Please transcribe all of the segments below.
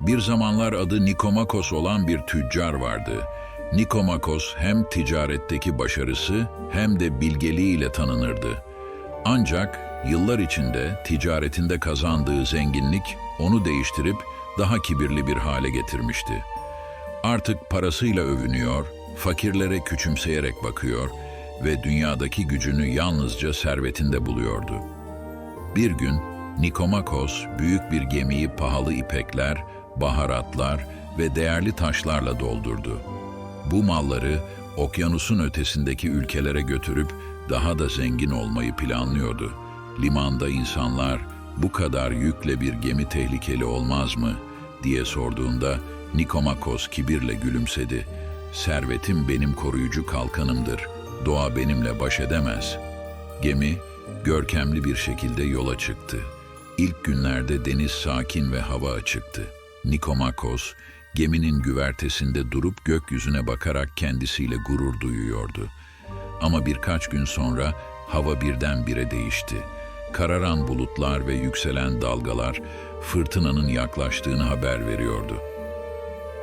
Bir zamanlar adı Nikomakos olan bir tüccar vardı. Nikomakos hem ticaretteki başarısı hem de bilgeliğiyle tanınırdı. Ancak yıllar içinde ticaretinde kazandığı zenginlik onu değiştirip daha kibirli bir hale getirmişti. Artık parasıyla övünüyor, fakirlere küçümseyerek bakıyor ve dünyadaki gücünü yalnızca servetinde buluyordu. Bir gün Nikomakos büyük bir gemiyi pahalı ipekler, baharatlar ve değerli taşlarla doldurdu. Bu malları okyanusun ötesindeki ülkelere götürüp daha da zengin olmayı planlıyordu. Limanda insanlar bu kadar yükle bir gemi tehlikeli olmaz mı diye sorduğunda Nikomakos kibirle gülümsedi. Servetim benim koruyucu kalkanımdır. Doğa benimle baş edemez. Gemi görkemli bir şekilde yola çıktı. İlk günlerde deniz sakin ve hava açıktı. Nikomakos geminin güvertesinde durup gökyüzüne bakarak kendisiyle gurur duyuyordu. Ama birkaç gün sonra hava birdenbire değişti. Kararan bulutlar ve yükselen dalgalar fırtınanın yaklaştığını haber veriyordu.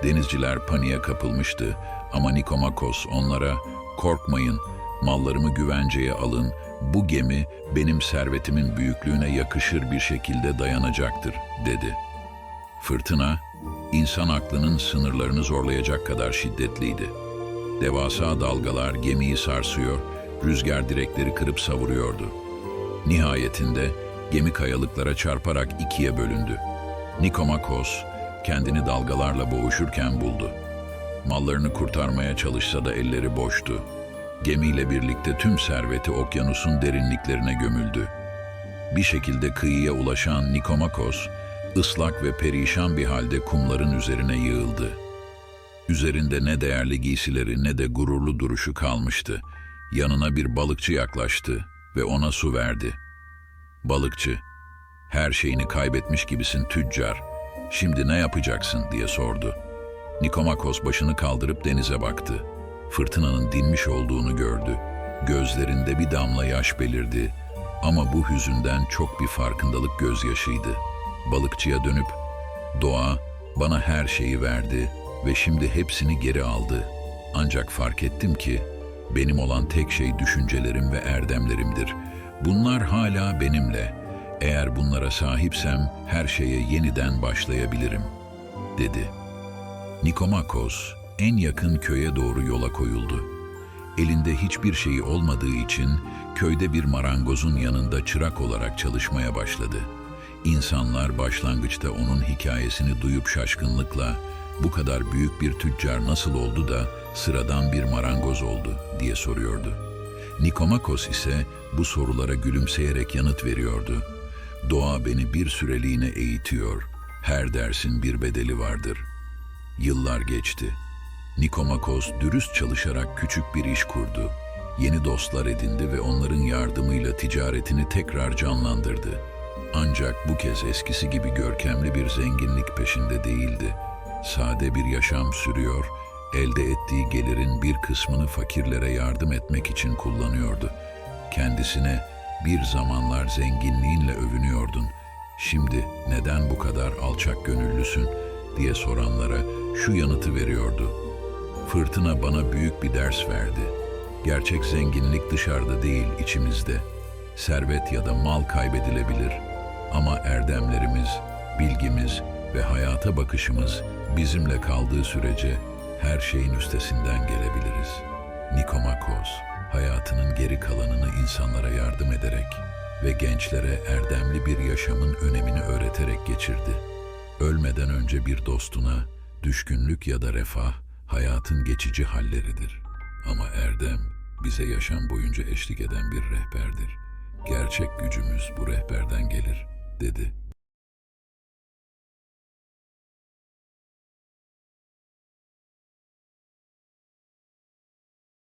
Denizciler paniğe kapılmıştı ama Nikomakos onlara korkmayın, mallarımı güvenceye alın, bu gemi benim servetimin büyüklüğüne yakışır bir şekilde dayanacaktır dedi. Fırtına, insan aklının sınırlarını zorlayacak kadar şiddetliydi. Devasa dalgalar gemiyi sarsıyor, rüzgar direkleri kırıp savuruyordu. Nihayetinde gemi kayalıklara çarparak ikiye bölündü. Nikomakos kendini dalgalarla boğuşurken buldu. Mallarını kurtarmaya çalışsa da elleri boştu. Gemiyle birlikte tüm serveti okyanusun derinliklerine gömüldü. Bir şekilde kıyıya ulaşan Nikomakos, ıslak ve perişan bir halde kumların üzerine yığıldı. Üzerinde ne değerli giysileri ne de gururlu duruşu kalmıştı. Yanına bir balıkçı yaklaştı ve ona su verdi. Balıkçı, her şeyini kaybetmiş gibisin tüccar. Şimdi ne yapacaksın diye sordu. Nikomakos başını kaldırıp denize baktı. Fırtınanın dinmiş olduğunu gördü. Gözlerinde bir damla yaş belirdi. Ama bu hüzünden çok bir farkındalık gözyaşıydı. Balıkçıya dönüp, Doğa bana her şeyi verdi ve şimdi hepsini geri aldı. Ancak fark ettim ki benim olan tek şey düşüncelerim ve erdemlerimdir. Bunlar hala benimle. Eğer bunlara sahipsem her şeye yeniden başlayabilirim, dedi. Nikomakos en yakın köye doğru yola koyuldu. Elinde hiçbir şeyi olmadığı için köyde bir marangozun yanında çırak olarak çalışmaya başladı. İnsanlar başlangıçta onun hikayesini duyup şaşkınlıkla bu kadar büyük bir tüccar nasıl oldu da sıradan bir marangoz oldu diye soruyordu. Nikomakos ise bu sorulara gülümseyerek yanıt veriyordu. Doğa beni bir süreliğine eğitiyor. Her dersin bir bedeli vardır. Yıllar geçti. Nikomakos dürüst çalışarak küçük bir iş kurdu. Yeni dostlar edindi ve onların yardımıyla ticaretini tekrar canlandırdı. Ancak bu kez eskisi gibi görkemli bir zenginlik peşinde değildi. Sade bir yaşam sürüyor, elde ettiği gelirin bir kısmını fakirlere yardım etmek için kullanıyordu. Kendisine bir zamanlar zenginliğinle övünüyordun. Şimdi neden bu kadar alçak gönüllüsün diye soranlara şu yanıtı veriyordu. Fırtına bana büyük bir ders verdi. Gerçek zenginlik dışarıda değil, içimizde. Servet ya da mal kaybedilebilir ama erdemlerimiz, bilgimiz ve hayata bakışımız bizimle kaldığı sürece her şeyin üstesinden gelebiliriz. Nikomakos, hayatının geri kalanını insanlara yardım ederek ve gençlere erdemli bir yaşamın önemini öğreterek geçirdi. Ölmeden önce bir dostuna düşkünlük ya da refah hayatın geçici halleridir. Ama erdem bize yaşam boyunca eşlik eden bir rehberdir. Gerçek gücümüz bu rehberden gelir, dedi.